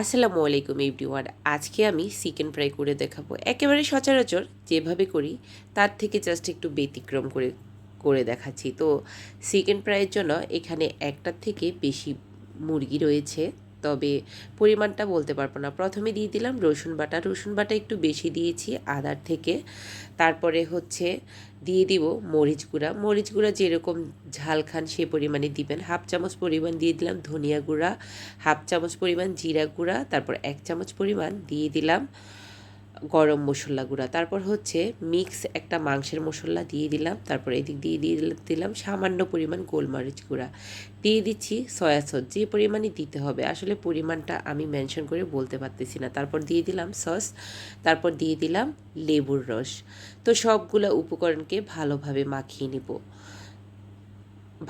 আসসালামু আলাইকুম এভরিওয়ান। আজকে আমি চিকেন ফ্রাই করে দেখাবো। একেবারে সচরাচর যেভাবে করি, তার থেকে জাস্ট একটু ব্যতিক্রম করে করে দেখাচ্ছি। তো চিকেন ফ্রাইয়ের জন্য এখানে একটার থেকে বেশি মুরগি রয়েছে। তবে পরিমাণটা বলতে পারব না। প্রথমে দিয়ে দিলাম রসুন বাটা। রসুন বাটা একটু বেশি দিয়েছি, আদার থেকে। তারপরে হচ্ছে দিয়ে দিব মরিচ গুঁড়া। মরিচ গুঁড়া যেরকম ঝাল খান সে পরিমাণে দিবেন। হাফ চামচ পরিমাণ দিয়ে দিলাম ধনিয়া গুঁড়া, হাফ চামচ পরিমাণ জিরা গুঁড়া, তারপর এক চামচ পরিমাণ দিয়ে দিলাম গরম মশলা গুঁড়া। তারপর হচ্ছে মিক্স একটা মাংসের মশলা দিয়ে দিলাম, তারপর এদিক দিয়ে দিয়ে দিলাম সামান্য পরিমাণ গোলমরিচ গুঁড়া। দিয়ে দিচ্ছি সয়া সস যে পরিমাণে দিতে হবে। আসলে পরিমাণটা আমি মেনশন করে বলতে পারতেছি না। তারপর দিয়ে দিলাম সস তারপর দিয়ে দিলাম লেবুর রস। তো সবগুলো উপকরণকে ভালোভাবে মাখিয়ে নিব।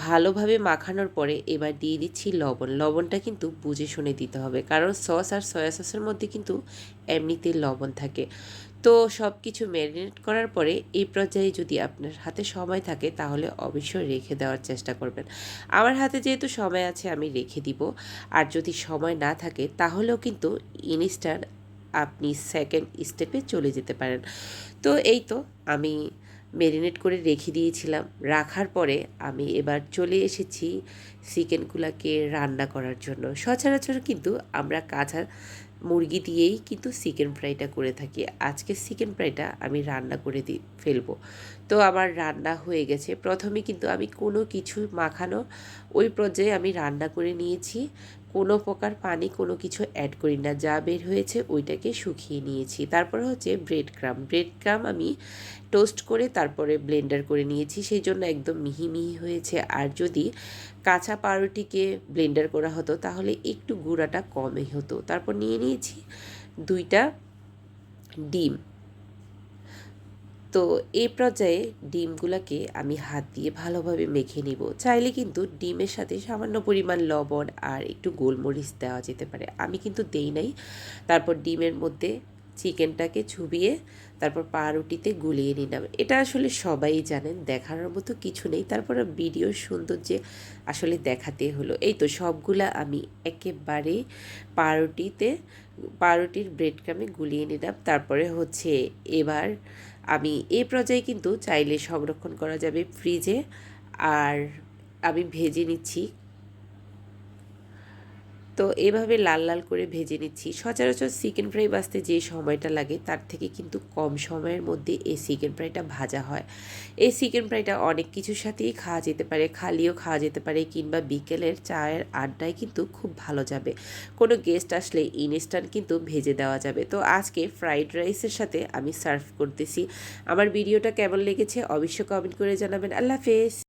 ভালোভাবে মাখানোর পরে এবার দিয়ে দিচ্ছি লবণ। লবণটা কিন্তু বুঝে শুনে দিতে হবে, কারণ সস আর সয়া সসের মধ্যে কিন্তু এমনিতে লবণ থাকে। তো সব কিছু ম্যারিনেট করার পরে এই পর্যায়ে যদি আপনার হাতে সময় থাকে, তাহলে অবশ্যই রেখে দেওয়ার চেষ্টা করবেন। আমার হাতে যেহেতু সময় আছে, আমি রেখে দিব। আর যদি সময় না থাকে, তাহলেও কিন্তু ইনস্ট্যান্ট আপনি সেকেন্ড স্টেপে চলে যেতে পারেন। তো এই তো আমি মেরিনেট করে রেখে দিয়েছিলাম। রাখার পরে আমি এবার চলে এসেছি চিকেনগুলাকে রান্না করার জন্য। সচরাচর কিন্তু আমরা কাঁচা মুরগি দিয়েই কিন্তু চিকেন ফ্রাইটা করে থাকি। আজকে চিকেন ফ্রাইটা আমি রান্না করে দি, ফেলব। তো আমার রান্না হয়ে গেছে। প্রথমে কিন্তু আমি কোনো কিছু মাখানো, ওই পর্যায়ে আমি রান্না করে নিয়েছি। কোনো প্রকার পানি, কোনো কিছু অ্যাড করি না। যা বের হয়েছে ওইটাকে শুকিয়ে নিয়েছি। তারপর হচ্ছে ব্রেড ক্রাম ব্রেড ক্রাম আমি টোস্ট করে তারপরে ব্লেন্ডার করে নিয়েছি। সেই জন্য একদম মিহি মিহি হয়েছে। আর যদি কাঁচা পাউরুটিকে ব্লেন্ডার করা হতো, তাহলে একটু গুঁড়াটা কমই হতো। তারপর নিয়ে নিয়ে নিয়েছি দুইটা ডিম। তো এই পর্যায়ে ডিমগুলোকে আমি হাত দিয়ে ভালোভাবে মেখে নিব। চাইলে কিন্তু ডিমের সাথে সামান্য পরিমাণ লবণ আর একটু গোলমরিচ দেওয়া যেতে পারে। আমি কিন্তু দেই নাই। তারপর ডিমের মধ্যে চিকেনটাকে ছুবিয়ে তারপর পাউরুটিতে গুলিয়ে নিলাম। এটা আসলে সবাই জানেন, দেখানোর মতো কিছু নেই। তারপর ভিডিও সৌন্দর্যে আসলে দেখাতে হলো। এই তো সবগুলা আমি একেবারে পাউরুটিতে, পাউরুটির ব্রেড ক্রামে গুলিয়ে নিলাম। তারপরে হচ্ছে এবার আমি এই পর্যায়ে কিন্তু চাইলে সংরক্ষণ করা যাবে ফ্রিজে আর আমি ভেজে নিচ্ছি তো এভাবে লাল লাল করে ভেজে নিচ্ছি। সচরাচর চিকেন ফ্রাই বাঁচতে যে সময়টা লাগে, তার থেকে কিন্তু কম সময়ের মধ্যে এই চিকেন ফ্রাইটা ভাজা হয়। এই চিকেন ফ্রাইটা অনেক কিছুর সাথেই খাওয়া যেতে পারে, খালিও খাওয়া যেতে পারে কিংবা বিকেলের চায়ের আড্ডায় কিন্তু খুব ভালো যাবে। কোনো গেস্ট আসলে ইনস্ট্যান্ট কিন্তু ভেজে দেওয়া যাবে। তো আজকে ফ্রাইড রাইসের সাথে আমি সার্ভ করতেছি। আমার ভিডিওটা কেমন লেগেছে অবশ্যই কমেন্ট করে জানাবেন। আল্লাহ হাফেজ!